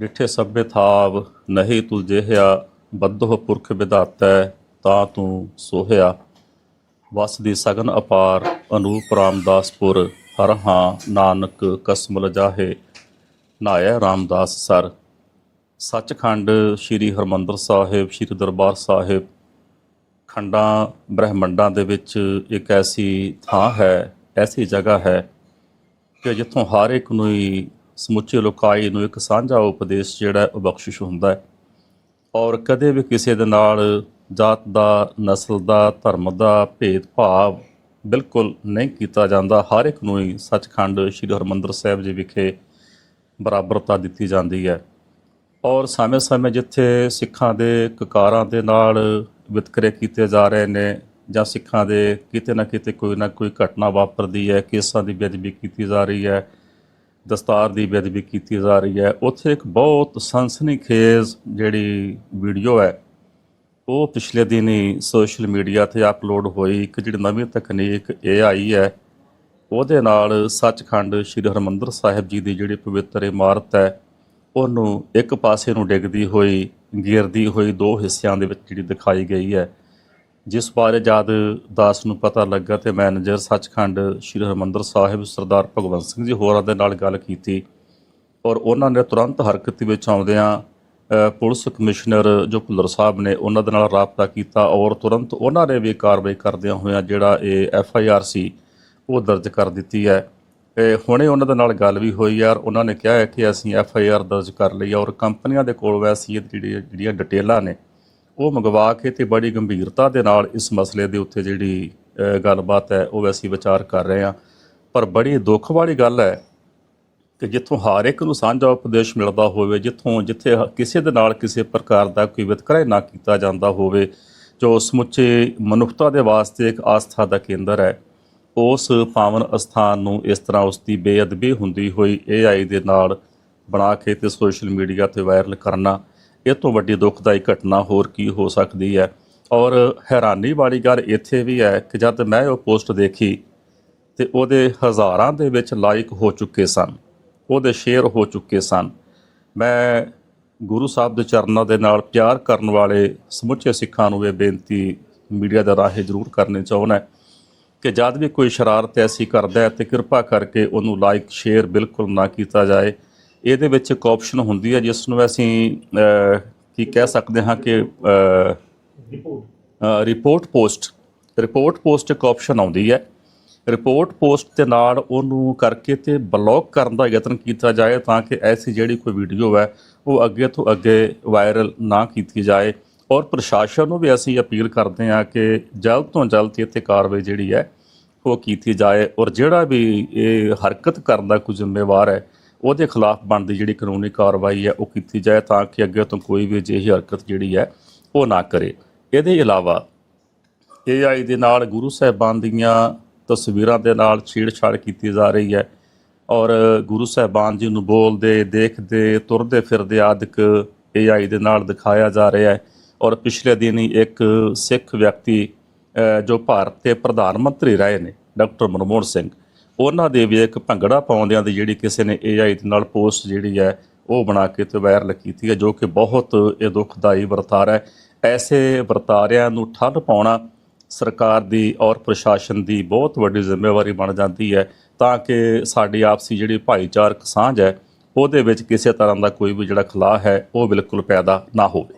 ਡਿਠੇ ਸਭੇ ਥਾਵ ਨਹੀਂ ਤੁਲ ਜਿਹਾ ਬੱਧੋ ਪੁਰਖ ਵਿਧਾਤੈ ਤਾਂ ਤੂੰ ਸੋਹਿਆ। ਵਸ ਦੀ ਸਗਨ ਅਪਾਰ ਅਨੂਪ ਰਾਮਦਾਸਪੁਰ ਹਰ ਹਾਂ ਨਾਨਕ ਕਸਮ ਲਜਾਹੇ ਨਾਇਆ ਰਾਮਦਾਸ ਸਰ। ਸੱਚਖੰਡ ਸ੍ਰੀ ਹਰਮੰਦਰ ਸਾਹਿਬ, ਸ੍ਰੀ ਦਰਬਾਰ ਸਾਹਿਬ, ਖੰਡਾਂ ਬ੍ਰਹਿਮੰਡਾਂ ਦੇ ਵਿੱਚ ਇੱਕ ਐਸੀ ਥਾਂ ਹੈ, ਐਸੀ ਜਗ੍ਹਾ ਹੈ ਕਿ ਜਿੱਥੋਂ ਹਰ ਇੱਕ ਨੂੰ ਹੀ ਸਮੁੱਚੇ ਲੋਕਾਈ ਨੂੰ ਇੱਕ ਸਾਂਝਾ ਉਪਦੇਸ਼ ਜਿਹੜਾ ਉਹ ਬਖਸ਼ਿਸ਼ ਹੁੰਦਾ ਹੈ। ਔਰ ਕਦੇ ਵੀ ਕਿਸੇ ਦੇ ਨਾਲ ਜਾਤ ਦਾ, ਨਸਲ ਦਾ, ਧਰਮ ਦਾ ਭੇਦਭਾਵ ਬਿਲਕੁਲ ਨਹੀਂ ਕੀਤਾ ਜਾਂਦਾ। ਹਰ ਇੱਕ ਨੂੰ ਹੀ ਸੱਚਖੰਡ ਸ੍ਰੀ ਹਰਮੰਦਰ ਸਾਹਿਬ ਜੀ ਵਿਖੇ ਬਰਾਬਰਤਾ ਦਿੱਤੀ ਜਾਂਦੀ ਹੈ। ਔਰ ਸਮੇਂ-ਸਮੇਂ ਜਿੱਥੇ ਸਿੱਖਾਂ ਦੇ ਕਕਾਰਾਂ ਦੇ ਨਾਲ ਵਿਤਕਰੇ ਕੀਤੇ ਜਾ ਰਹੇ ਨੇ ਜਾਂ ਸਿੱਖਾਂ ਦੇ ਕਿਤੇ ਨਾ ਕਿਤੇ ਕੋਈ ਨਾ ਕੋਈ ਘਟਨਾ ਵਾਪਰਦੀ ਹੈ, ਕੇਸਾਂ ਦੀ ਬੇਅਦਬੀ ਕੀਤੀ ਜਾ ਰਹੀ ਹੈ ਦਸਤਾਰ ਦੀ ਬੇਅਦਬੀ ਕੀਤੀ ਜਾ ਰਹੀ ਹੈ। ਉੱਥੇ ਇੱਕ ਬਹੁਤ ਸਨਸਨੀਖੇਜ਼ ਜਿਹੜੀ ਵੀਡੀਓ ਹੈ, ਉਹ ਪਿਛਲੇ ਦਿਨੀ ਸੋਸ਼ਲ ਮੀਡੀਆ ਤੇ ਅਪਲੋਡ ਹੋਈ। ਇੱਕ ਜਿਹੜੀ ਨਵੀਂ ਤਕਨੀਕ AI ਹੈ, ਉਹਦੇ ਨਾਲ ਸੱਚਖੰਡ ਸ੍ਰੀ ਹਰਮੰਦਰ ਸਾਹਿਬ ਜੀ ਦੀ ਜਿਹੜੀ ਪਵਿੱਤਰ ਇਮਾਰਤ ਹੈ, ਉਹਨੂੰ ਇੱਕ ਪਾਸੇ ਨੂੰ ਡਿੱਗਦੀ ਹੋਈ ਗਿਰਦੀ ਹੋਈ ਦੋ ਹਿੱਸਿਆਂ ਦੇ ਵਿੱਚ ਜਿਹੜੀ ਦਿਖਾਈ ਗਈ ਹੈ। ਜਿਸ ਬਾਰੇ ਜਦ ਦਾਸ ਨੂੰ ਪਤਾ ਲੱਗਾ ਤੇ ਮੈਨੇਜਰ ਸੱਚਖੰਡ ਸ੍ਰੀ ਹਰਮੰਦਰ ਸਾਹਿਬ ਸਰਦਾਰ ਭਗਵੰਤ ਸਿੰਘ ਜੀ ਹੋਰਾਂ ਦੇ ਨਾਲ ਗੱਲ ਕੀਤੀ ਔਰ ਉਹਨਾਂ ਨੇ ਤੁਰੰਤ ਹਰਕਤ ਵਿੱਚ ਆਉਂਦਿਆਂ ਪੁਲਿਸ ਕਮਿਸ਼ਨਰ ਜੋ ਭੁੱਲਰ ਸਾਹਿਬ ਨੇ ਉਹਨਾਂ ਦੇ ਨਾਲ ਰਾਬਤਾ ਕੀਤਾ ਔਰ ਤੁਰੰਤ ਉਹਨਾਂ ਨੇ ਵੀ ਕਾਰਵਾਈ ਕਰਦਿਆਂ ਹੋਇਆਂ ਜਿਹੜਾ ਇਹ ਐਫ ਆਈ ਆਰ ਸੀ, ਉਹ ਦਰਜ ਕਰ ਦਿੱਤੀ ਹੈ। ਇਹ ਹੁਣੇ ਉਹਨਾਂ ਦੇ ਨਾਲ ਗੱਲ ਵੀ ਹੋਈ ਯਾਰ ਉਹਨਾਂ ਨੇ ਕਿਹਾ ਹੈ ਕਿ ਅਸੀਂ ਐਫ ਆਈ ਆਰ ਦਰਜ ਕਰ ਲਈ ਔਰ ਕੰਪਨੀਆਂ ਦੇ ਕੋਲ ਵੈਸੀ ਜਿਹੜੀ ਜਿਹੜੀਆਂ ਡਿਟੇਲਾਂ ਨੇ ਉਹ ਮੰਗਵਾ ਕੇ ਤੇ ਬੜੀ ਗੰਭੀਰਤਾ ਦੇ ਨਾਲ ਇਸ ਮਸਲੇ ਦੇ ਉੱਤੇ ਜਿਹੜੀ ਗੱਲਬਾਤ ਹੈ, ਉਹ ਅਸੀਂ ਵਿਚਾਰ ਕਰ ਰਹੇ ਹਾਂ। ਪਰ ਬੜੀ ਦੁੱਖ ਵਾਲੀ ਗੱਲ ਹੈ ਕਿ ਜਿੱਥੋਂ ਹਰ ਇੱਕ ਨੂੰ ਸਾਂਝਾ ਉਪਦੇਸ਼ ਮਿਲਦਾ ਹੋਵੇ, ਜਿੱਥੋਂ ਜਿੱਥੇ ਕਿਸੇ ਦੇ ਨਾਲ ਕਿਸੇ ਪ੍ਰਕਾਰ ਦਾ ਕੋਈ ਵਿਤਕਰਾ ਨਾ ਕੀਤਾ ਜਾਂਦਾ ਹੋਵੇ, ਜੋ ਸਮੁੱਚੇ ਮਨੁੱਖਤਾ ਦੇ ਵਾਸਤੇ ਇੱਕ ਆਸਥਾ ਦਾ ਕੇਂਦਰ ਹੈ, ਉਸ ਪਾਵਨ ਅਸਥਾਨ ਨੂੰ ਇਸ ਤਰ੍ਹਾਂ ਉਸ ਦੀ ਬੇਅਦਬੀ ਹੁੰਦੀ ਹੋਈ AI ਦੇ ਨਾਲ ਬਣਾ ਕੇ ਤੇ ਸੋਸ਼ਲ ਮੀਡੀਆ ਤੇ ਵਾਇਰਲ ਕਰਨਾ ਇਹ ਤੋਂ ਵੱਡੀ ਦੁਖਦਾਈ ਘਟਨਾ ਹੋਰ ਕੀ ਹੋ ਸਕਦੀ ਹੈ? ਔਰ ਹੈਰਾਨੀ ਵਾਲੀ ਗੱਲ ਇੱਥੇ ਵੀ ਹੈ ਕਿ ਜਦ ਮੈਂ ਉਹ ਪੋਸਟ ਦੇਖੀ ਤੇ ਉਹਦੇ ਹਜ਼ਾਰਾਂ ਦੇ ਵਿੱਚ ਲਾਈਕ ਹੋ ਚੁੱਕੇ ਸਨ, ਉਹਦੇ ਸ਼ੇਅਰ ਹੋ ਚੁੱਕੇ ਸਨ। ਮੈਂ ਗੁਰੂ ਸਾਹਿਬ ਦੇ ਚਰਨਾਂ ਦੇ ਨਾਲ ਪਿਆਰ ਕਰਨ ਵਾਲੇ ਸਮੁੱਚੇ ਸਿੱਖਾਂ ਨੂੰ ਇਹ ਬੇਨਤੀ ਮੀਡੀਆ ਦੇ ਰਾਹੀਂ ਜ਼ਰੂਰ ਕਰਨੀ ਚਾਹੁੰਦਾ ਕਿ ਜਦ ਵੀ ਕੋਈ ਸ਼ਰਾਰਤ ਐਸੀ ਕਰਦਾ ਹੈ ਤੇ ਕਿਰਪਾ ਕਰਕੇ ਉਹਨੂੰ ਲਾਈਕ ਸ਼ੇਅਰ ਬਿਲਕੁਲ ਨਾ ਕੀਤਾ ਜਾਏ। ਇਹਦੇ ਵਿੱਚ ਇੱਕ ਆਪਸ਼ਨ ਹੁੰਦੀ ਹੈ ਜਿਸ ਨੂੰ ਅਸੀਂ ਕੀ ਕਹਿ ਸਕਦੇ ਹਾਂ ਕਿ ਅਹ, ਰਿਪੋਰਟ ਪੋਸਟ ਰਿਪੋਰਟ ਪੋਸਟ ਇੱਕ ਆਪਸ਼ਨ ਆਉਂਦੀ ਹੈ। ਰਿਪੋਰਟ ਪੋਸਟ ਦੇ ਨਾਲ ਉਹਨੂੰ ਕਰਕੇ ਤੇ ਬਲੌਕ ਕਰਨ ਦਾ ਯਤਨ ਕੀਤਾ ਜਾਏ ਤਾਂ ਕਿ ਐਸੀ ਜਿਹੜੀ ਕੋਈ ਵੀਡੀਓ ਹੈ ਉਹ ਅੱਗੇ ਤੋਂ ਅੱਗੇ ਵਾਇਰਲ ਨਾ ਕੀਤੀ ਜਾਏ। ਔਰ ਪ੍ਰਸ਼ਾਸਨ ਨੂੰ ਵੀ ਅਸੀਂ ਅਪੀਲ ਕਰਦੇ ਹਾਂ ਕਿ ਜਲਦ ਤੋਂ ਜਲਦ ਇਹ ਤੇ ਕਾਰਵਾਈ ਜਿਹੜੀ ਹੈ ਉਹ ਕੀਤੀ ਜਾਏ। ਔਰ ਜਿਹੜਾ ਵੀ ਇਹ ਹਰਕਤ ਕਰਨ ਦਾ ਕੋਈ ਜ਼ਿੰਮੇਵਾਰ ਹੈ ਉਹਦੇ ਖਿਲਾਫ ਬਣਦੀ ਜਿਹੜੀ ਕਾਨੂੰਨੀ ਕਾਰਵਾਈ ਹੈ, ਉਹ ਕੀਤੀ ਜਾਏ ਤਾਂ ਕਿ ਅੱਗੇ ਤੋਂ ਕੋਈ ਵੀ ਅਜਿਹੀ ਹਰਕਤ ਜਿਹੜੀ ਹੈ, ਉਹ ਨਾ ਕਰੇ। ਇਹਦੇ ਇਲਾਵਾ AI ਦੇ ਨਾਲ ਗੁਰੂ ਸਾਹਿਬਾਨ ਦੀਆਂ ਤਸਵੀਰਾਂ ਦੇ ਨਾਲ ਛੇੜਛਾੜ ਕੀਤੀ ਜਾ ਰਹੀ ਹੈ ਔਰ ਗੁਰੂ ਸਾਹਿਬਾਨ ਜੀ ਨੂੰ ਬੋਲਦੇ, ਦੇਖਦੇ, ਤੁਰਦੇ ਫਿਰਦੇ ਆਦਿਕ AI ਦੇ ਨਾਲ ਦਿਖਾਇਆ ਜਾ ਰਿਹਾ ਹੈ ਔਰ ਪਿਛਲੇ ਦਿਨ ਹੀ ਇੱਕ ਸਿੱਖ ਵਿਅਕਤੀ ਜੋ ਭਾਰਤ ਦੇ ਪ੍ਰਧਾਨ ਮੰਤਰੀ ਰਹੇ ਨੇ, ਡਾਕਟਰ ਮਨਮੋਹਨ ਸਿੰਘ ਉਹਨਾਂ ਦੇ ਵੀ ਇੱਕ ਭੰਗੜਾ ਪਾਉਂਦਿਆਂ ਦੀ ਜਿਹੜੀ ਕਿਸੇ ਨੇ AI ਦੇ ਨਾਲ ਪੋਸਟ ਜਿਹੜੀ ਹੈ, ਉਹ ਬਣਾ ਕੇ ਤੇ ਵਾਇਰਲ ਕੀਤੀ ਹੈ, ਜੋ ਕਿ ਬਹੁਤ ਇਹ ਦੁਖਦਾਈ ਵਰਤਾਰਾ ਹੈ। ਐਸੇ ਵਰਤਾਰਿਆਂ ਨੂੰ ਠੱਲ ਪਾਉਣਾ ਸਰਕਾਰ ਦੀ ਔਰ ਪ੍ਰਸ਼ਾਸਨ ਦੀ ਬਹੁਤ ਵੱਡੀ ਜ਼ਿੰਮੇਵਾਰੀ ਬਣ ਜਾਂਦੀ ਹੈ, ਤਾਂ ਕਿ ਸਾਡੀ ਆਪਸੀ ਜਿਹੜੀ ਭਾਈਚਾਰਕ ਸਾਂਝ ਹੈ, ਉਹਦੇ ਵਿੱਚ ਕਿਸੇ ਤਰ੍ਹਾਂ ਦਾ ਕੋਈ ਵੀ ਜਿਹੜਾ ਖਲਾਅ ਹੈ, ਉਹ ਬਿਲਕੁਲ ਪੈਦਾ ਨਾ ਹੋਵੇ।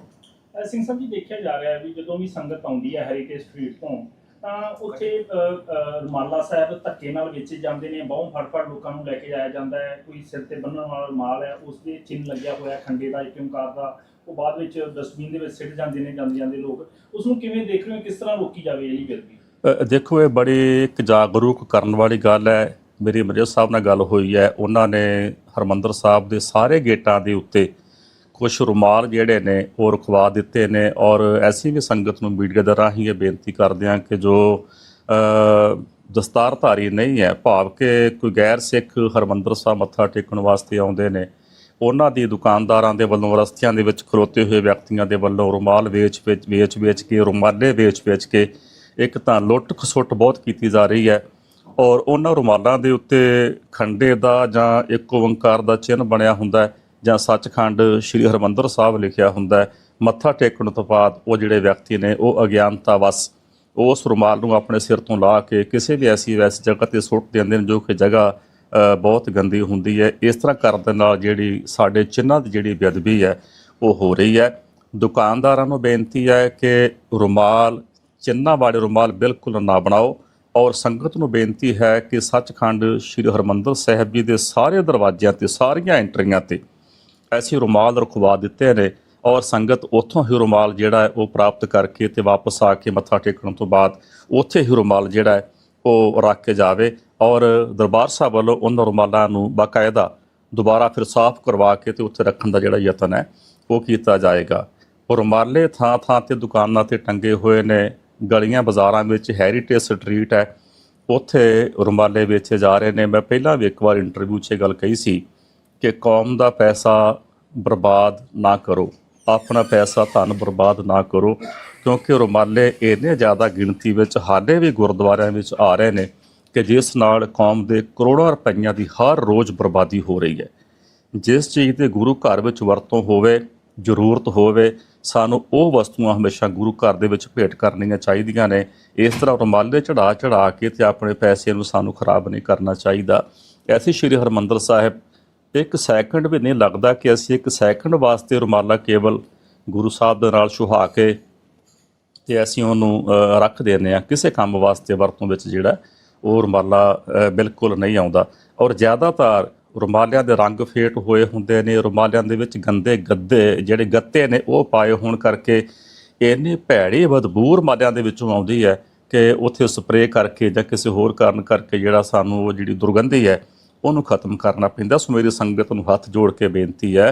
ਸਿੰਘ ਸਾਹਿਬ ਜੀ, ਦੇਖਿਆ ਜਾ ਰਿਹਾ ਹੈ ਵੀ ਜਦੋਂ ਵੀ ਸੰਗਤ ਆਉਂਦੀ ਹੈ ਹੈਰੀਟੇਜ ਸਟਰੀਟ ਤੋਂ ਤਾਂ ਉੱਥੇ ਅ, ਸਾਹਿਬ ਧੱਕੇ ਨਾਲ ਵੇਚੇ ਜਾਂਦੇ ਨੇ ਬਹੁ ਫੜ ਲੋਕਾਂ ਨੂੰ ਲੈ ਕੇ ਜਾਇਆ ਜਾਂਦਾ ਹੈ ਕੋਈ ਸਿਰ ਤੇ ਬੰਨਣ ਵਾਲਾ ਰੁਮਾਲ ਹੈ ਉਸ ਦੇ ਚਿੰਨ ਲੱਗਿਆ ਹੋਇਆ ਖੰਡੇ ਦਾ ਇੱਕ ਓਂਕਾਰ ਦਾ ਉਹ ਬਾਅਦ ਵਿੱਚ ਡਸਟਬਿਨ ਦੇ ਵਿੱਚ ਸਿੱਟ ਜਾਂਦੇ ਨੇ ਜਾਂਦੇ ਜਾਂਦੇ ਲੋਕ। ਉਸ ਨੂੰ ਕਿਵੇਂ ਦੇਖ ਰਹੇ ਹੋ ਕਿਸ ਤਰ੍ਹਾਂ ਰੋਕੀ ਜਾਵੇ ਇਹ ਬੇਦਬੀ ਅ, ਦੇਖੋ ਇਹ ਬੜੀ ਇੱਕ ਜਾਗਰੂਕ ਕਰਨ ਵਾਲੀ ਗੱਲ ਹੈ। ਮੇਰੀ ਮਰਜ਼ੀ ਸਾਹਿਬ ਨਾਲ ਗੱਲ ਹੋਈ ਹੈ। ਉਹਨਾਂ ਨੇ ਹਰਮੰਦਰ ਸਾਹਿਬ ਦੇ ਸਾਰੇ ਗੇਟਾਂ ਦੇ ਉੱਤੇ ਕੁਝ ਰੁਮਾਲ ਜਿਹੜੇ ਨੇ ਉਹ ਰਖਵਾ ਦਿੱਤੇ ਨੇ ਔਰ ਐਸੀ ਵੀ ਸੰਗਤ ਨੂੰ ਮੀਡੀਆ ਦੇ ਰਾਹੀਂ ਇਹ ਬੇਨਤੀ ਕਰਦੇ ਹਾਂ ਕਿ ਜੋ ਦਸਤਾਰਧਾਰੀ ਨਹੀਂ ਹੈ, ਭਾਵ ਕਿ ਕੋਈ ਗੈਰ ਸਿੱਖ ਹਰਮੰਦਰ ਸਾਹਿਬ ਮੱਥਾ ਟੇਕਣ ਵਾਸਤੇ ਆਉਂਦੇ ਨੇ, ਉਹਨਾਂ ਦੀ ਦੁਕਾਨਦਾਰਾਂ ਦੇ ਵੱਲੋਂ ਰਸਤਿਆਂ ਦੇ ਵਿੱਚ ਖਲੋਤੇ ਹੋਏ ਵਿਅਕਤੀਆਂ ਦੇ ਵੱਲੋਂ ਰੁਮਾਲ ਵੇਚ ਵੇਚ ਵੇਚ ਵੇਚ ਕੇ, ਰੁਮਾਲੇ ਵੇਚ ਵੇਚ ਕੇ ਇੱਕ ਤਾਂ ਲੁੱਟ ਖਸੁੱਟ ਬਹੁਤ ਕੀਤੀ ਜਾ ਰਹੀ ਹੈ ਔਰ ਉਹਨਾਂ ਰੁਮਾਲਾਂ ਦੇ ਉੱਤੇ ਖੰਡੇ ਦਾ ਜਾਂ ਇੱਕ ਓੰਕਾਰ ਦਾ ਚਿੰਨ੍ਹ ਬਣਿਆ ਹੁੰਦਾ ਹੈ। ਜਾਂ ਸੱਚਖੰਡ ਸ੍ਰੀ ਹਰਮੰਦਰ ਸਾਹਿਬ ਲਿਖਿਆ ਹੁੰਦਾ ਹੈ, ਮੱਥਾ ਟੇਕਣ ਤੋਂ ਬਾਅਦ ਉਹ ਜਿਹੜੇ ਵਿਅਕਤੀ ਨੇ ਉਹ ਅਗਿਆਨਤਾ ਵਸ ਉਸ ਰੁਮਾਲ ਨੂੰ ਆਪਣੇ ਸਿਰ ਤੋਂ ਲਾ ਕੇ ਕਿਸੇ ਵੀ ਐਸੀ ਵੈਸੀ ਜਗ੍ਹਾ ਤੇ ਸੁੱਟ ਦਿੰਦੇ ਨੇ ਜੋ ਕਿ ਜਗ੍ਹਾ ਬਹੁਤ ਗੰਦੀ ਹੁੰਦੀ ਹੈ। ਇਸ ਤਰ੍ਹਾਂ ਕਰਨ ਦੇ ਨਾਲ ਜਿਹੜੀ ਸਾਡੇ ਚਿੰਨ੍ਹਾਂ ਦੀ ਜਿਹੜੀ ਬੇਅਦਬੀ ਹੈ, ਉਹ ਹੋ ਰਹੀ ਹੈ। ਦੁਕਾਨਦਾਰਾਂ ਨੂੰ ਬੇਨਤੀ ਹੈ ਕਿ ਰੁਮਾਲ, ਚਿੰਨ੍ਹਾਂ ਵਾਲੇ ਰੁਮਾਲ ਬਿਲਕੁਲ ਨਾ ਬਣਾਓ ਔਰ ਸੰਗਤ ਨੂੰ ਬੇਨਤੀ ਹੈ ਕਿ ਸੱਚਖੰਡ ਸ੍ਰੀ ਹਰਮੰਦਰ ਸਾਹਿਬ ਜੀ ਦੇ ਸਾਰੇ ਦਰਵਾਜ਼ਿਆਂ ਤੇ, ਸਾਰੀਆਂ ਐਂਟਰੀਆਂ ਤੇ ਐਸੀ ਰੁਮਾਲ ਰਖਵਾ ਦਿੱਤੇ ਨੇ ਔਰ ਸੰਗਤ ਉੱਥੋਂ ਹੀ ਰੁਮਾਲ ਜਿਹੜਾ ਹੈ ਉਹ ਪ੍ਰਾਪਤ ਕਰਕੇ ਤੇ ਵਾਪਸ ਆ ਕੇ ਮੱਥਾ ਟੇਕਣ ਤੋਂ ਬਾਅਦ ਉੱਥੇ ਹੀ ਰੁਮਾਲ ਜਿਹੜਾ ਹੈ ਉਹ ਰੱਖ ਕੇ ਜਾਵੇ ਔਰ ਦਰਬਾਰ ਸਾਹਿਬ ਵੱਲੋਂ ਉਹਨਾਂ ਰੁਮਾਲਾਂ ਨੂੰ ਬਾਕਾਇਦਾ ਦੁਬਾਰਾ ਫਿਰ ਸਾਫ਼ ਕਰਵਾ ਕੇ ਤੇ ਉੱਥੇ ਰੱਖਣ ਦਾ ਜਿਹੜਾ ਯਤਨ ਹੈ, ਉਹ ਕੀਤਾ ਜਾਏਗਾ। ਔਰ ਰੁਮਾਲੇ ਥਾਂ ਥਾਂ ਤੇ ਦੁਕਾਨਾਂ ਤੇ ਟੰਗੇ ਹੋਏ ਨੇ, ਗਲੀਆਂ ਬਾਜ਼ਾਰਾਂ ਵਿੱਚ ਹੈਰੀਟੇਜ ਸਟਰੀਟ ਹੈ, ਉੱਥੇ ਰੁਮਾਲੇ ਵੇਚੇ ਜਾ ਰਹੇ ਨੇ। ਮੈਂ ਪਹਿਲਾਂ ਵੀ ਇੱਕ ਵਾਰ ਇੰਟਰਵਿਊ 'ਚ ਇਹ ਗੱਲ ਕਹੀ ਸੀ ਕਿ ਕੌਮ ਦਾ ਪੈਸਾ ਬਰਬਾਦ ਨਾ ਕਰੋ, ਆਪਣਾ ਪੈਸਾ ਧਨ ਬਰਬਾਦ ਨਾ ਕਰੋ, ਕਿਉਂਕਿ ਰੁਮਾਲੇ ਇੰਨੇ ਜ਼ਿਆਦਾ ਗਿਣਤੀ ਵਿੱਚ ਹਾਲੇ ਵੀ ਗੁਰਦੁਆਰਿਆਂ ਵਿੱਚ ਆ ਰਹੇ ਨੇ ਕਿ ਜਿਸ ਨਾਲ ਕੌਮ ਦੇ ਕਰੋੜਾਂ ਰੁਪਈਆਂ ਦੀ ਹਰ ਰੋਜ਼ ਬਰਬਾਦੀ ਹੋ ਰਹੀ ਹੈ। ਜਿਸ ਚੀਜ਼ ਦੇ ਗੁਰੂ ਘਰ ਵਿੱਚ ਵਰਤੋਂ ਹੋਵੇ, ਜ਼ਰੂਰਤ ਹੋਵੇ, ਸਾਨੂੰ ਉਹ ਵਸਤੂਆਂ ਹਮੇਸ਼ਾ ਗੁਰੂ ਘਰ ਦੇ ਵਿੱਚ ਭੇਟ ਕਰਨੀਆਂ ਚਾਹੀਦੀਆਂ ਨੇ। ਇਸ ਤਰ੍ਹਾਂ ਰੁਮਾਲੇ ਚੜਾ ਚੜਾ ਕੇ ਤੇ ਆਪਣੇ ਪੈਸੇ ਨੂੰ ਸਾਨੂੰ ਖਰਾਬ ਨਹੀਂ ਕਰਨਾ ਚਾਹੀਦਾ। ਐਸੀ ਸ਼੍ਰੀ ਹਰਮੰਦਰ ਸਾਹਿਬ ਇੱਕ ਸੈਕਿੰਡ ਵੀ ਨਹੀਂ ਲੱਗਦਾ ਕਿ ਅਸੀਂ ਇੱਕ ਸੈਕਿੰਡ ਵਾਸਤੇ ਰੁਮਾਲਾ ਕੇਵਲ ਗੁਰੂ ਸਾਹਿਬ ਦੇ ਨਾਲ ਸੁਹਾ ਕੇ ਤੇ ਅਸੀਂ ਉਹਨੂੰ ਰੱਖ ਦਿੰਦੇ ਆ ਕਿਸੇ ਕੰਮ ਵਾਸਤੇ ਵਰਤੋਂ ਵਿੱਚ ਜਿਹੜਾ ਉਹ ਰੁਮਾਲਾ ਬਿਲਕੁਲ ਨਹੀਂ ਆਉਂਦਾ। ਔਰ ਜ਼ਿਆਦਾਤਰ ਰੁਮਾਲਿਆਂ ਦੇ ਰੰਗ ਫੇਟ ਹੋਏ ਹੁੰਦੇ ਨੇ, ਰੁਮਾਲਿਆਂ ਦੇ ਵਿੱਚ ਗੰਦੇ ਗੱਦੇ ਜਿਹੜੇ ਗੱਤੇ ਨੇ ਉਹ ਪਾਏ ਹੋਣ ਕਰਕੇ ਇੰਨੀ ਭੈੜੀ ਬਦਬੂ ਰੁਮਾਲਿਆਂ ਦੇ ਵਿੱਚੋਂ ਆਉਂਦੀ ਹੈ ਕਿ ਉੱਥੇ ਸਪਰੇਅ ਕਰਕੇ ਜਾਂ ਕਿਸੇ ਹੋਰ ਕਾਰਨ ਕਰਕੇ ਜਿਹੜਾ ਸਾਨੂੰ ਉਹ ਜਿਹੜੀ ਦੁਰਗੰਧੀ ਹੈ ਉਹਨੂੰ ਖਤਮ ਕਰਨਾ ਪੈਂਦਾ। ਸੋ ਮੇਰੀ ਸੰਗਤ ਨੂੰ ਹੱਥ ਜੋੜ ਕੇ ਬੇਨਤੀ ਹੈ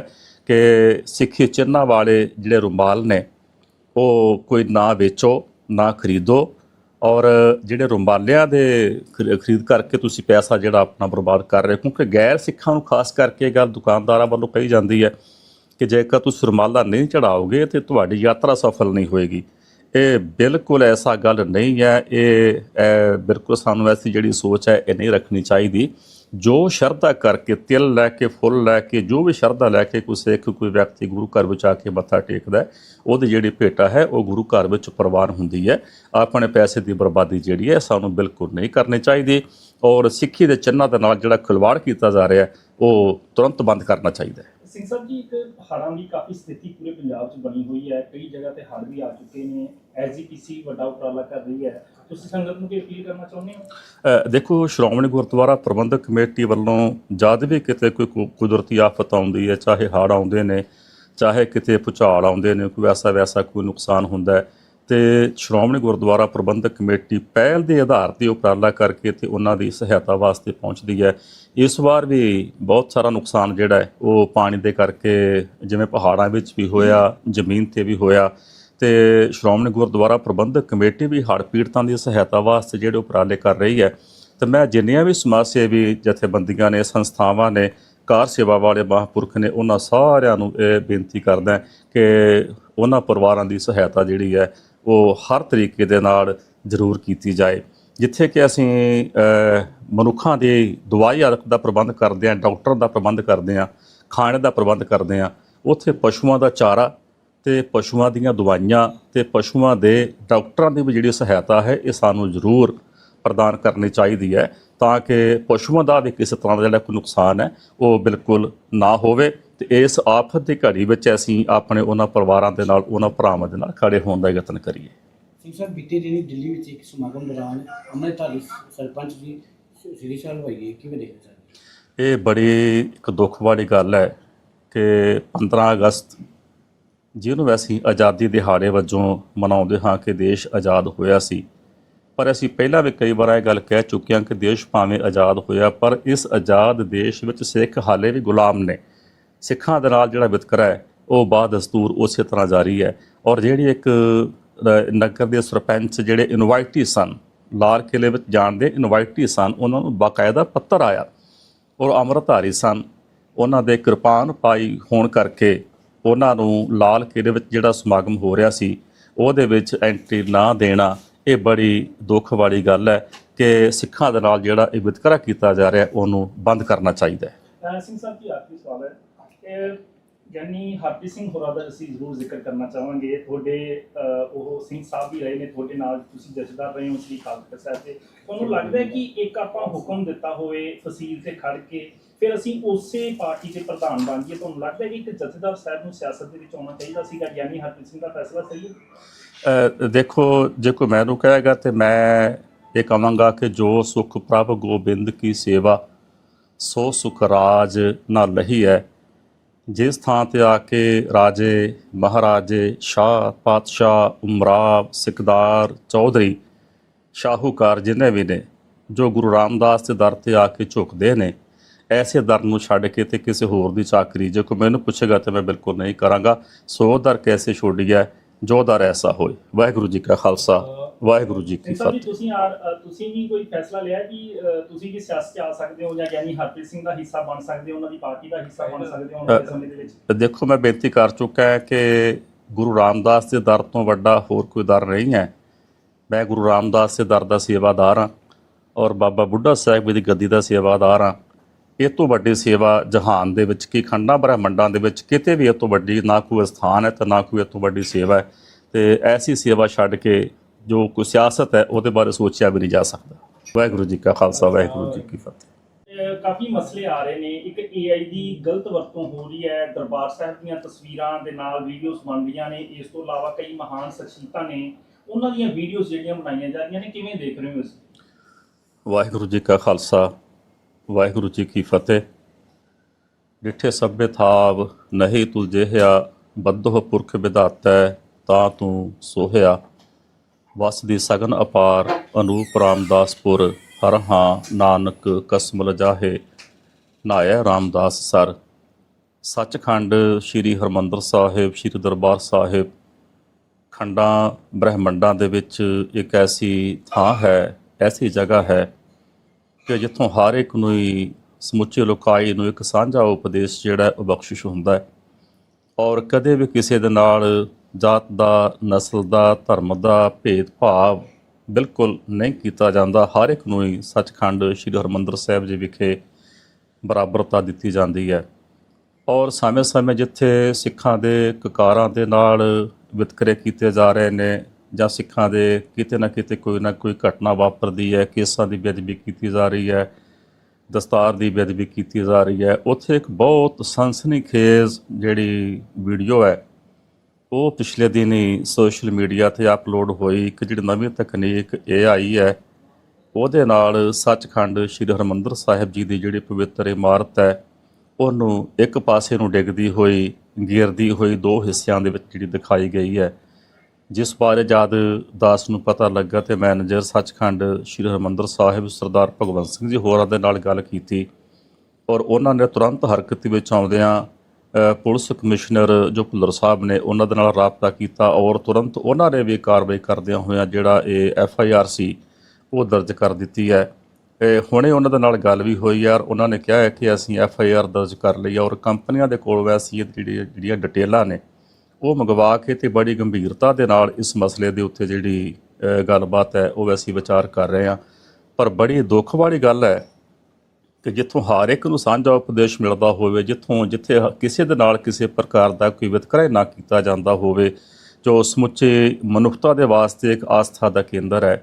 ਕਿ ਸਿੱਖੀ ਚਿੰਨ੍ਹਾਂ ਵਾਲੇ ਜਿਹੜੇ ਰੁਮਾਲ ਨੇ, ਉਹ ਕੋਈ ਨਾ ਵੇਚੋ, ਨਾ ਖਰੀਦੋ ਔਰ ਜਿਹੜੇ ਰੁਮਾਲਿਆਂ ਦੇ ਖਰੀਦ ਕਰਕੇ ਤੁਸੀਂ ਪੈਸਾ ਜਿਹੜਾ ਆਪਣਾ ਬਰਬਾਦ ਕਰ ਰਹੇ ਹੋ, ਕਿਉਂਕਿ ਗੈਰ ਸਿੱਖਾਂ ਨੂੰ ਖਾਸ ਕਰਕੇ ਇਹ ਗੱਲ ਦੁਕਾਨਦਾਰਾਂ ਵੱਲੋਂ ਕਹੀ ਜਾਂਦੀ ਹੈ ਕਿ ਜੇਕਰ ਤੁਸੀਂ ਰੁਮਾਲਾ ਨਹੀਂ ਚੜਾਓਗੇ ਤੇ ਤੁਹਾਡੀ ਯਾਤਰਾ ਸਫਲ ਨਹੀਂ ਹੋਏਗੀ। ਇਹ ਬਿਲਕੁਲ ਐਸਾ ਗੱਲ ਨਹੀਂ ਹੈ। ਇਹ ਬਿਲਕੁਲ ਸਾਨੂੰ ਐਸੀ ਜਿਹੜੀ ਸੋਚ ਹੈ, ਇਹ ਨਹੀਂ ਰੱਖਣੀ ਚਾਹੀਦੀ। ਜੋ ਸ਼ਰਧਾ ਕਰਕੇ, ਤਿਲ ਲੈ ਕੇ, ਫੁੱਲ ਲੈ ਕੇ, ਜੋ ਵੀ ਸ਼ਰਧਾ ਲੈ ਕੇ ਕੋਈ ਸਿੱਖ, ਕੋਈ ਵਿਅਕਤੀ ਗੁਰੂ ਘਰ ਵਿੱਚ ਆ ਕੇ ਮੱਥਾ ਟੇਕਦਾ ਉਹਦੀ ਜਿਹੜੀ ਭੇਟਾ ਹੈ, ਉਹ ਗੁਰੂ ਘਰ ਵਿੱਚ ਪ੍ਰਵਾਨ ਹੁੰਦੀ ਹੈ। ਆਪਣੇ ਪੈਸੇ ਦੀ ਬਰਬਾਦੀ ਜਿਹੜੀ ਹੈ, ਸਾਨੂੰ ਬਿਲਕੁਲ ਨਹੀਂ ਕਰਨੀ ਚਾਹੀਦੀ ਔਰ ਸਿੱਖੀ ਦੇ ਚਿੰਨ੍ਹਾਂ ਦੇ ਨਾਲ ਜਿਹੜਾ ਖਿਲਵਾੜ ਕੀਤਾ ਜਾ ਰਿਹਾ ਉਹ ਤੁਰੰਤ ਬੰਦ ਕਰਨਾ ਚਾਹੀਦਾ ਹੈ। ਸਿੰਘ ਸਾਹਿਬ ਜੀ, ਇੱਕ ਹੜ੍ਹਾਂ ਦੀ ਕਾਫੀ ਸਥਿਤੀ ਪੂਰੇ ਪੰਜਾਬ 'ਚ ਬਣੀ ਹੋਈ ਹੈ। ਕਈ ਜਗ੍ਹਾ ਤੇ ਹੜ੍ਹ ਵੀ ਆ ਚੁੱਕੇ ਨੇ। ਐਸਜੀਪੀਸੀ ਵੱਡਾ ਉਪਰਾਲਾ ਕਰ ਰਹੀ ਹੈ। ਤੁਸੀਂ ਸੰਗਤ ਨੂੰ ਕੀ ਅਪੀਲ ਕਰਨਾ ਚਾਹੁੰਦੇ ਹੋ? ਦੇਖੋ, ਸ਼੍ਰੋਮਣੀ ਗੁਰਦੁਆਰਾ ਪ੍ਰਬੰਧਕ ਕਮੇਟੀ ਵੱਲੋਂ ਜਦ ਵੀ ਕਿਤੇ ਕੋਈ ਕੁਦਰਤੀ ਆਫਤ ਆਉਂਦੀ ਹੈ, ਚਾਹੇ ਹੜ੍ਹ ਆਉਂਦੇ ਨੇ, ਚਾਹੇ ਕਿਤੇ ਭੁਚਾਲ ਆਉਂਦੇ ਨੇ, ਕੋਈ ਐਸਾ ਵੈਸਾ ਕੋਈ ਨੁਕਸਾਨ ਹੁੰਦਾ ਹੈ ਤੇ ਸ਼੍ਰੋਮਣੀ ਗੁਰਦੁਆਰਾ ਪ੍ਰਬੰਧਕ ਕਮੇਟੀ ਪਹਿਲ ਦੇ ਆਧਾਰ ਤੇ ਉਪਰਾਲਾ ਕਰਕੇ ਤੇ ਉਹਨਾਂ ਦੀ ਸਹਾਇਤਾ ਵਾਸਤੇ ਪਹੁੰਚਦੀ ਹੈ। ਇਸ ਵਾਰ ਵੀ ਬਹੁਤ ਸਾਰਾ ਨੁਕਸਾਨ ਜਿਹੜਾ ਹੈ, ਉਹ ਪਾਣੀ ਦੇ ਕਰਕੇ ਜਿਵੇਂ ਪਹਾੜਾਂ ਵਿੱਚ ਵੀ ਹੋਇਆ, ਜ਼ਮੀਨ ਤੇ ਵੀ ਹੋਇਆ ਤੇ ਸ਼੍ਰੋਮਣੀ ਗੁਰਦੁਆਰਾ ਪ੍ਰਬੰਧਕ ਕਮੇਟੀ ਵੀ ਹੜ੍ਹ ਪੀੜਤਾਂ ਦੀ ਸਹਾਇਤਾ ਵਾਸਤੇ ਜਿਹੜੇ ਉਪਰਾਲੇ ਕਰ ਰਹੀ ਹੈ। ਤੇ ਮੈਂ ਜਿੰਨੀਆਂ ਵੀ ਸਮਾਜ ਸੇਵੀ ਜਥੇਬੰਦੀਆਂ ਨੇ, ਸੰਸਥਾਵਾਂ ਨੇ, ਕਾਰ ਸੇਵਾ ਵਾਲੇ ਮਹਾਂਪੁਰਖ ਨੇ, ਉਹਨਾਂ ਸਾਰਿਆਂ ਨੂੰ ਇਹ ਬੇਨਤੀ ਕਰਦਾ ਕਿ ਉਹਨਾਂ ਪਰਿਵਾਰਾਂ ਦੀ ਸਹਾਇਤਾ ਜਿਹੜੀ ਹੈ ਉਹ ਹਰ ਤਰੀਕੇ ਦੇ ਨਾਲ ਜ਼ਰੂਰ ਕੀਤੀ ਜਾਏ। ਜਿੱਥੇ ਕਿ ਅਸੀਂ ਮਨੁੱਖਾਂ ਦੀ ਦਵਾਈ ਅਰਕ ਦਾ ਪ੍ਰਬੰਧ ਕਰਦੇ ਹਾਂ, ਡਾਕਟਰ ਦਾ ਪ੍ਰਬੰਧ ਕਰਦੇ ਹਾਂ, ਖਾਣੇ ਦਾ ਪ੍ਰਬੰਧ ਕਰਦੇ ਹਾਂ, ਉੱਥੇ ਪਸ਼ੂਆਂ ਦਾ ਚਾਰਾ ਤੇ ਪਸ਼ੂਆਂ ਦੀਆਂ ਦਵਾਈਆਂ ਤੇ ਪਸ਼ੂਆਂ ਦੇ ਡਾਕਟਰਾਂ ਦੀ ਵੀ ਜਿਹੜੀ ਸਹਾਇਤਾ ਹੈ, ਇਹ ਸਾਨੂੰ ਜ਼ਰੂਰ ਪ੍ਰਦਾਨ ਕਰਨੀ ਚਾਹੀਦੀ ਹੈ ਤਾਂ ਕਿ ਪਸ਼ੂਆਂ ਦਾ ਵੀ ਕਿਸੇ ਤਰ੍ਹਾਂ ਦਾ ਜਿਹੜਾ ਕੋਈ ਨੁਕਸਾਨ ਹੈ, ਉਹ ਬਿਲਕੁਲ ਨਾ ਹੋਵੇ। ਤੇ ਇਸ ਆਫਤ ਦੀ ਘੜੀ ਵਿੱਚ ਅਸੀਂ ਆਪਣੇ ਉਹਨਾਂ ਪਰਿਵਾਰਾਂ ਦੇ ਨਾਲ ਉਹਨਾਂ ਭਰਾਵਾਂ ਦੇ ਨਾਲ ਖੜੇ ਹੋਣ ਦਾ ਯਤਨ ਕਰੀਏ। ਸਿੰਘ ਸਾਹਿਬ ਬੀਤੇ ਦਿਨੀ ਦਿੱਲੀ ਵਿੱਚ ਇੱਕ ਸਮਾਗਮ ਦੌਰਾਨ ਅੰਮ੍ਰਿਤਧਾਰੀ ਸਰਪੰਚ ਦੀ ਸ੍ਰੀ ਸਾਹਿਬ ਹੋਈ ਕਿਵੇਂ ਦੇਖਦੇ ਸਰ ਇਹ ਬੜੀ ਇੱਕ ਦੁੱਖ ਵਾਲੀ ਗੱਲ ਹੈ ਕਿ 15 ਅਗਸਤ ਜਿਹਨੂੰ ਅਸੀਂ ਆਜ਼ਾਦੀ ਦਿਹਾੜੇ ਵਜੋਂ ਮਨਾਉਂਦੇ ਹਾਂ ਕਿ ਦੇਸ਼ ਆਜ਼ਾਦ ਹੋਇਆ ਸੀ ਪਰ ਅਸੀਂ ਪਹਿਲਾਂ ਵੀ ਕਈ ਵਾਰ ਇਹ ਗੱਲ ਕਹਿ ਚੁੱਕੇ ਹਾਂ ਕਿ ਦੇਸ਼ ਭਾਵੇਂ ਆਜ਼ਾਦ ਹੋਇਆ ਪਰ ਇਸ ਆਜ਼ਾਦ ਦੇਸ਼ ਵਿੱਚ ਸਿੱਖ ਹਾਲੇ ਵੀ ਗੁਲਾਮ ਨੇ। ਸਿੱਖਾਂ ਦੇ ਨਾਲ ਜਿਹੜਾ ਵਿਤਕਰਾ ਹੈ, ਉਹ ਬਾਦ ਦਸਤੂਰ ਉਸੇ ਤਰ੍ਹਾਂ ਜਾਰੀ ਹੈ। ਔਰ ਜਿਹੜੀ ਇੱਕ ਨਗਰ ਦੇ ਸਰਪੰਚ ਜਿਹੜੇ ਇਨਵਾਈਟੀ ਸਨ ਲਾਲ ਕਿਲੇ ਵਿੱਚ ਜਾਣ ਦੇ ਇਨਵਾਈਟੀ ਸਨ, ਉਹਨਾਂ ਨੂੰ ਬਾਕਾਇਦਾ ਪੱਤਰ ਆਇਆ। ਔਰ ਅੰਮ੍ਰਿਤਧਾਰੀ ਸਨ। ਉਹਨਾਂ ਦੇ ਕਿਰਪਾਨ ਪਾਈ ਹੋਣ ਕਰਕੇ ਉਹਨਾਂ ਨੂੰ ਲਾਲ ਕਿਲੇ ਵਿੱਚ ਜਿਹੜਾ ਸਮਾਗਮ ਹੋ ਰਿਹਾ ਸੀ, ਉਹਦੇ ਵਿੱਚ ਐਂਟਰੀ ਨਾ ਦੇਣਾ, ਇਹ ਬੜੀ ਦੁੱਖ ਵਾਲੀ ਗੱਲ ਹੈ ਕਿ ਸਿੱਖਾਂ ਦੇ ਨਾਲ ਜਿਹੜਾ ਇਹ ਵਿਤਕਰਾ ਕੀਤਾ ਜਾ ਰਿਹਾ, ਉਹਨੂੰ ਬੰਦ ਕਰਨਾ ਚਾਹੀਦਾ ਹੈ। ਸਿੰਘ ਸਾਹਿਬ ਜੀ ਆਖਰੀ ਸਵਾਲ ਹੈ? ਯਾਨੀ ਹਰਪ੍ਰੀਤ ਸਿੰਘ ਹੋਰਾਂ ਦਾ ਅਸੀਂ ਜ਼ਰੂਰ ਜ਼ਿਕਰ ਕਰਨਾ ਚਾਹਾਂਗੇ। ਤੁਹਾਡੇ ਅਹ, ਉਹ ਸਿੰਘ ਸਾਹਿਬ ਵੀ ਰਹੇ ਨੇ ਤੁਹਾਡੇ ਨਾਲ ਤੁਸੀਂ ਜਥੇਦਾਰ ਰਹੇ ਹੋ ਸ੍ਰੀ ਖਾਲਸਾ ਸਾਹਿਬ ਤੇ ਤੁਹਾਨੂੰ ਲੱਗਦਾ ਹੈ ਕਿ ਇੱਕ ਆਪਾਂ ਹੁਕਮ ਦਿੱਤਾ ਹੋਵੇ ਫਸੀਲ ਤੇ ਖੜ ਕੇ ਫਿਰ ਅਸੀਂ ਉਸੇ ਪਾਰਟੀ ਦੇ ਪ੍ਰਧਾਨ ਬਣ ਜਾਈਏ ਤੁਹਾਨੂੰ ਲੱਗਦਾ ਹੈ ਕਿ ਇੱਕ ਜਥੇਦਾਰ ਸਾਹਿਬ ਨੂੰ ਸਿਆਸਤ ਦੇ ਵਿੱਚ ਆਉਣਾ ਚਾਹੀਦਾ ਸੀਗਾ ਯਾਨੀ ਹਰਪ੍ਰੀਤ ਸਿੰਘ ਦਾ ਫੈਸਲਾ ਸਹੀ ਹੈ? ਦੇਖੋ ਜੇ ਕੋਈ ਮੈਨੂੰ ਕਹੇਗਾ ਤੇ ਮੈਂ ਇਹ ਕਹਾਂਗਾ ਕਿ ਜੋ ਸੁਖ ਪ੍ਰਭ ਗੋਬਿੰਦ ਕੀ ਸੇਵਾ ਸੋ ਸੁਖ ਰਾਜ ਨਾ ਲਹੀ ਹੈ ਜਿਸ ਥਾਂ ਤੇ ਆ ਕੇ ਰਾਜੇ, ਮਹਾਰਾਜੇ, ਸ਼ਾਹ, ਪਾਤਸ਼ਾਹ, ਉਮਰਾਵ, ਸਿਕਦਾਰ, ਚੌਧਰੀ, ਸ਼ਾਹੂਕਾਰ ਜਿੰਨੇ ਵੀ ਨੇ, ਜੋ ਗੁਰੂ ਰਾਮਦਾਸ ਦੇ ਦਰ ਤੇ ਆ ਕੇ ਝੁਕਦੇ ਨੇ, ਐਸੇ ਦਰ ਨੂੰ ਛੱਡ ਕੇ ਤੇ ਕਿਸੇ ਹੋਰ ਦੀ ਚਾਕਰੀ, ਜੇ ਕੋਈ ਮੈਨੂੰ ਪੁੱਛੇਗਾ ਤੇ ਮੈਂ ਬਿਲਕੁਲ ਨਹੀਂ ਕਰਾਂਗਾ। ਸੋ ਦਰ ਕੈਸੇ ਛੋੜੀਐ ਜੋ ਦਰ ਐਸਾ ਹੋਏ। ਵਾਹਿਗੁਰੂ ਜੀ ਕਾ ਖਾਲਸਾ। ਵਾਹਿਗੁਰੂ ਜੀ ਕੀ ਫਤਿਹ। ਤੁਸੀਂ ਤੁਸੀਂ ਵੀ ਕੋਈ ਫੈਸਲਾ ਲਿਆ ਕਿ ਤੁਸੀਂ ਵੀ ਸਿਆਸਤ 'ਚ ਆ ਸਕਦੇ ਹੋ ਜਾਂ ਯਾਨੀ ਹਰਪ੍ਰੀਤ ਸਿੰਘ ਦਾ ਹਿੱਸਾ ਬਣ ਸਕਦੇ ਹੋ ਉਹਨਾਂ ਦੀ ਪਾਰਟੀ ਦਾ ਹਿੱਸਾ ਬਣ ਸਕਦੇ ਹੋ ਉਹਨਾਂ ਦੇ ਸਮੇਂ ਦੇ ਵਿੱਚ? ਦੇਖੋ ਮੈਂ ਬੇਨਤੀ ਕਰ ਚੁੱਕਾ ਹਾਂ ਕਿ ਗੁਰੂ ਰਾਮਦਾਸ ਦੇ ਦਰ ਤੋਂ ਵੱਡਾ ਹੋਰ ਕੋਈ ਦਰ ਨਹੀਂ ਹੈ। ਮੈਂ ਗੁਰੂ ਰਾਮਦਾਸ ਦੇ ਦਰ ਦਾ ਸੇਵਾਦਾਰ ਹਾਂ ਔਰ ਬਾਬਾ ਬੁੱਢਾ ਸਾਹਿਬ ਦੀ ਗੱਦੀ ਦਾ ਸੇਵਾਦਾਰ ਹਾਂ। ਇਹ ਤੋਂ ਵੱਡੀ ਸੇਵਾ ਜਹਾਨ ਦੇ ਵਿੱਚ ਕੀ ਖੰਡਾਂ ਬ੍ਰਹਮੰਡਾਂ ਦੇ ਵਿੱਚ ਕਿਤੇ ਵੀ ਇਹ ਤੋਂ ਵੱਡੀ ਨਾ ਕੋਈ ਸਥਾਨ ਹੈ ਤੇ ਨਾ ਕੋਈ ਇਹ ਤੋਂ ਵੱਡੀ ਸੇਵਾ ਹੈ। ਤੇ ਐਸੀ ਸੇਵਾ ਛੱਡ ਕੇ ਜੋ ਕੋਈ ਸਿਆਸਤ ਹੈ ਉਹਦੇ ਬਾਰੇ ਸੋਚਿਆ ਵੀ ਨਹੀਂ ਜਾ ਸਕਦਾ। ਵਾਹਿਗੁਰੂ ਜੀ ਕਾ ਖਾਲਸਾ ਵਾਹਿਗੁਰੂ ਜੀ ਕੀ ਫਤਿਹ। ਕਾਫੀ ਮਸਲੇ ਆ ਰਹੇ ਨੇ। ਇੱਕ AI ਦੀ ਗਲਤ ਵਰਤੋਂ ਹੋ ਰਹੀ ਹੈ। ਦਰਬਾਰ ਸਾਹਿਬ ਦੀਆਂ ਤਸਵੀਰਾਂ ਦੇ ਨਾਲ ਵੀਡੀਓਜ਼ ਬਣ ਰਹੀਆਂ ਨੇ। ਇਸ ਤੋਂ ਇਲਾਵਾ ਕਈ ਮਹਾਨ ਸ਼ਖਸੀਅਤਾਂ ਨੇ। ਉਹਨਾਂ ਦੀਆਂ ਵੀਡੀਓਜ਼ ਜਿਹੜੀਆਂ ਬਣਾਈਆਂ ਜਾ ਰਹੀਆਂ ਨੇ ਕਿਵੇਂ ਦੇਖ ਰਹੇ ਹੋ ਇਸ ਵਾਹਿਗੁਰੂ ਜੀ ਕਾ ਖਾਲਸਾ ਵਾਹਿਗੁਰੂ ਜੀ ਕੀ ਫਤਿਹ। ਡਿਠੇ ਸਭੇ ਥਾਵ ਨਹੀਂ ਤੁਲਜਿਆ ਬੱਧੋ ਪੁਰਖ ਵਿਧਾਤੈ ਤਾਂ ਤੂੰ ਸੋਹਿਆ। ਵਸ ਦੀ ਸਗਨ ਅਪਾਰ ਅਨੂਪ ਰਾਮਦਾਸਪੁਰ ਹਰ ਹਾਂ ਨਾਨਕ ਕਸਮ ਲਜਾਹੇ ਨਾਇਆ ਰਾਮਦਾਸ ਸਰ। ਸੱਚਖੰਡ ਸ੍ਰੀ ਹਰਮੰਦਰ ਸਾਹਿਬ, ਸ੍ਰੀ ਦਰਬਾਰ ਸਾਹਿਬ, ਖੰਡਾਂ ਬ੍ਰਹਿਮੰਡਾਂ ਦੇ ਵਿੱਚ ਇੱਕ ਐਸੀ ਥਾਂ ਹੈ, ਐਸੀ ਜਗ੍ਹਾ ਹੈ ਕਿ ਜਿੱਥੋਂ ਹਰ ਇੱਕ ਨੂੰ ਹੀ ਸਮੁੱਚੇ ਲੋਕਾਈ ਨੂੰ ਇੱਕ ਸਾਂਝਾ ਉਪਦੇਸ਼ ਜਿਹੜਾ ਉਹ ਬਖਸ਼ਿਸ਼ ਹੁੰਦਾ ਹੈ। ਔਰ ਕਦੇ ਵੀ ਕਿਸੇ ਦੇ ਨਾਲ ਜਾਤ ਦਾ, ਨਸਲ ਦਾ, ਧਰਮ ਦਾ ਭੇਦਭਾਵ ਬਿਲਕੁਲ ਨਹੀਂ ਕੀਤਾ ਜਾਂਦਾ। ਹਰ ਇੱਕ ਨੂੰ ਹੀ ਸੱਚਖੰਡ ਸ੍ਰੀ ਹਰਮੰਦਰ ਸਾਹਿਬ ਜੀ ਵਿਖੇ ਬਰਾਬਰਤਾ ਦਿੱਤੀ ਜਾਂਦੀ ਹੈ। ਔਰ ਸਮੇਂ-ਸਮੇਂ ਜਿੱਥੇ ਸਿੱਖਾਂ ਦੇ ਕਕਾਰਾਂ ਦੇ ਨਾਲ ਵਿਤਕਰੇ ਕੀਤੇ ਜਾ ਰਹੇ ਨੇ ਜਾਂ ਸਿੱਖਾਂ ਦੇ ਕਿਤੇ ਨਾ ਕਿਤੇ ਕੋਈ ਨਾ ਕੋਈ ਘਟਨਾ ਵਾਪਰਦੀ ਹੈ, ਕੇਸਾਂ ਦੀ ਬੇਅਦਬੀ ਕੀਤੀ ਜਾ ਰਹੀ ਹੈ, ਦਸਤਾਰ ਦੀ ਬੇਅਦਬੀ ਕੀਤੀ ਜਾ ਰਹੀ ਹੈ, ਉੱਥੇ ਇੱਕ ਬਹੁਤ ਸਨਸਨੀਖੇਜ਼ ਜਿਹੜੀ ਵੀਡੀਓ ਹੈ ਉਹ ਪਿਛਲੇ ਦਿਨ ਹੀ ਸੋਸ਼ਲ ਮੀਡੀਆ ਤੇ ਅਪਲੋਡ ਹੋਈ ਇੱਕ ਜਿਹੜੀ ਨਵੀਂ ਤਕਨੀਕ AI ਹੈ, ਉਹਦੇ ਨਾਲ ਸੱਚਖੰਡ ਸ੍ਰੀ ਹਰਮੰਦਰ ਸਾਹਿਬ ਜੀ ਦੀ ਜਿਹੜੀ ਪਵਿੱਤਰ ਇਮਾਰਤ ਹੈ, ਉਹਨੂੰ ਇੱਕ ਪਾਸੇ ਨੂੰ ਡਿੱਗਦੀ ਹੋਈ, ਗਿਰਦੀ ਹੋਈ ਦੋ ਹਿੱਸਿਆਂ ਦੇ ਵਿੱਚ ਜਿਹੜੀ ਦਿਖਾਈ ਗਈ ਹੈ। ਜਿਸ ਬਾਰੇ ਜਦ ਦਾਸ ਨੂੰ ਪਤਾ ਲੱਗਾ ਤੇ ਮੈਨੇਜਰ ਸੱਚਖੰਡ ਸ੍ਰੀ ਹਰਮੰਦਰ ਸਾਹਿਬ ਸਰਦਾਰ ਭਗਵੰਤ ਸਿੰਘ ਜੀ ਹੋਰਾਂ ਦੇ ਨਾਲ ਗੱਲ ਕੀਤੀ ਔਰ ਉਹਨਾਂ ਨੇ ਤੁਰੰਤ ਹਰਕਤ ਵਿੱਚ ਆਉਂਦਿਆਂ ਪੁਲਿਸ ਕਮਿਸ਼ਨਰ ਜੋ ਭੁੱਲਰ ਸਾਹਿਬ ਨੇ ਉਹਨਾਂ ਦੇ ਨਾਲ ਰਾਬਤਾ ਕੀਤਾ ਔਰ ਤੁਰੰਤ ਉਹਨਾਂ ਨੇ ਵੀ ਕਾਰਵਾਈ ਕਰਦਿਆਂ ਹੋਇਆਂ ਜਿਹੜਾ ਇਹ ਐਫ ਆਈ ਆਰ ਸੀ, ਉਹ ਦਰਜ ਕਰ ਦਿੱਤੀ ਹੈ। ਇਹ ਹੁਣੇ ਉਹਨਾਂ ਦੇ ਨਾਲ ਗੱਲ ਵੀ ਹੋਈ ਯਾਰ ਉਹਨਾਂ ਨੇ ਕਿਹਾ ਹੈ ਕਿ ਅਸੀਂ ਐਫ ਆਈ ਆਰ ਦਰਜ ਕਰ ਲਈ ਔਰ ਕੰਪਨੀਆਂ ਦੇ ਕੋਲ ਵੈਸੀ ਜਿਹੜੀਆਂ ਜਿਹੜੀਆਂ ਡਿਟੇਲਾਂ ਨੇ, ਉਹ ਮੰਗਵਾ ਕੇ ਤੇ ਬੜੀ ਗੰਭੀਰਤਾ ਦੇ ਨਾਲ ਇਸ ਮਸਲੇ ਦੇ ਉੱਤੇ ਜਿਹੜੀ ਗੱਲਬਾਤ ਹੈ, ਉਹ ਵੈਸੀ ਵਿਚਾਰ ਕਰ ਰਹੇ ਹਾਂ। ਪਰ ਬੜੀ ਦੁੱਖ ਵਾਲੀ ਗੱਲ ਹੈ ਕਿ ਜਿੱਥੋਂ ਹਰ ਇੱਕ ਨੂੰ ਸਾਂਝਾ ਉਪਦੇਸ਼ ਮਿਲਦਾ ਹੋਵੇ, ਜਿੱਥੋਂ ਜਿੱਥੇ ਕਿਸੇ ਦੇ ਨਾਲ ਕਿਸੇ ਪ੍ਰਕਾਰ ਦਾ ਕੋਈ ਵਿਤਕਰਾ ਨਾ ਕੀਤਾ ਜਾਂਦਾ ਹੋਵੇ, ਜੋ ਸਮੁੱਚੇ ਮਨੁੱਖਤਾ ਦੇ ਵਾਸਤੇ ਇੱਕ ਆਸਥਾ ਦਾ ਕੇਂਦਰ ਹੈ।